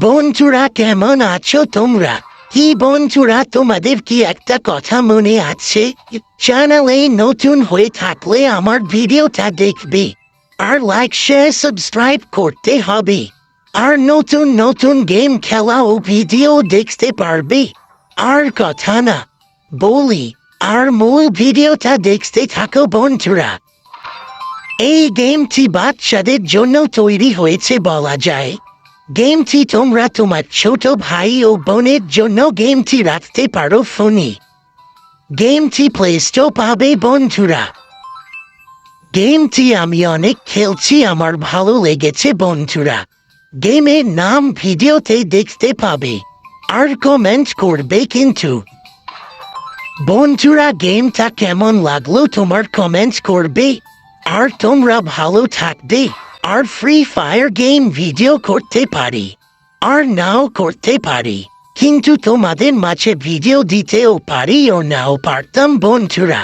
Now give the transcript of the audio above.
বন্ধুরা, কেমন আছো তোমরা? কি বন্ধুরা, তোমাদের কি একটা কথা মনে আছে? চ্যানেলে নতুন হয়ে থাকলে আমার ভিডিওটা দেখবে। আর লাইক শেয়ার সাবস্ক্রাইব করতে হবে। আর নতুন নতুন গেম খেলা ও ভিডিও দেখতে পারবে। আর কথা না, বলি, আর মূল ভিডিওটা দেখতে থাকো বন্ধুরা। এই গেমটি বাচ্চাদের জন্য তৈরি হয়েছে বলা যায়। গেমটি তোমরা তোমার ছোট ভাই ও বোনের জন্য গেমটি রাখতে পারো ফোনে গেমটি প্লে স্টোর পাবে বন্ধুরা গেমটি আমি অনেক খেলছি আমার ভালো লেগেছে বন্ধুরা গেমের নাম ভিডিওতে দেখতে পাবে আর কমেন্ট করবে কিন্তু বন্ধুরা গেমটা কেমন লাগল তোমার কমেন্ট করবে আর তোমরা ভালো থাকবে আর ফ্রি ফায়ার গেম ভিডিও করতে পারি আর নাও করতে পারি কিন্তু তোমাদের মাঝে ভিডিও দিতেও পারি ও নাও পারতাম বন্ধুরা